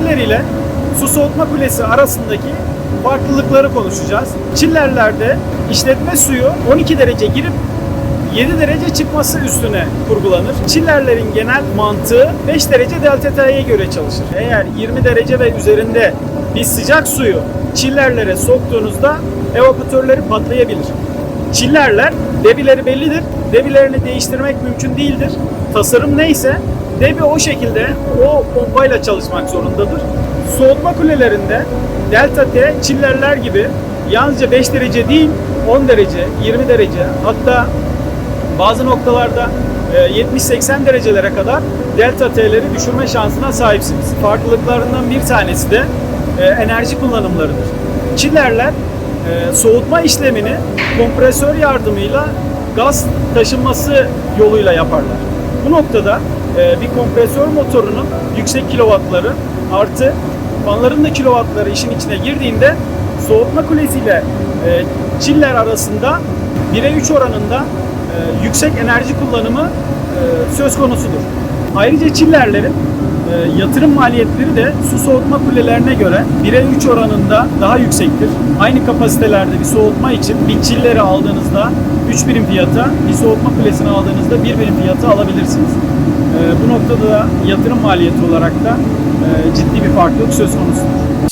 Çiller ile su soğutma kulesi arasındaki farklılıkları konuşacağız. Çillerlerde işletme suyu 12 derece girip 7 derece çıkması üstüne kurgulanır. Çillerlerin genel mantığı 5 derece delta göre çalışır. Eğer 20 derece ve üzerinde bir sıcak suyu çillerlere soktuğunuzda evaporatörleri patlayabilir. Çillerler debileri bellidir. Debilerini değiştirmek mümkün değildir. Tasarım neyse debi o şekilde o pompayla çalışmak zorundadır. Soğutma kulelerinde delta T çillerler gibi yalnızca 5 derece değil 10 derece, 20 derece hatta bazı noktalarda e, 70-80 derecelere kadar delta T'leri düşürme şansına sahipsiniz. Farklılıklarından bir tanesi de e, enerji kullanımlarıdır. Çillerler e, soğutma işlemini kompresör yardımıyla gaz taşınması yoluyla yaparlar. Bu noktada e, bir kompresör motorunun yüksek kilovatları artı fanların da kilovatları işin içine girdiğinde soğutma kulesiyle e, çiller arasında 1'e 3 oranında e, yüksek enerji kullanımı e, söz konusudur. Ayrıca çillerlerin e, yatırım maliyetleri de su soğutma kulelerine göre 1'e 3 oranında daha yüksektir. Aynı kapasitelerde bir soğutma için bir çilleri aldığınızda 3 birim fiyata, bir soğutma kulesini aldığınızda 1 birim fiyata alabilirsiniz. E, bu noktada da yatırım maliyeti olarak da e, ciddi bir farklılık söz konusudur.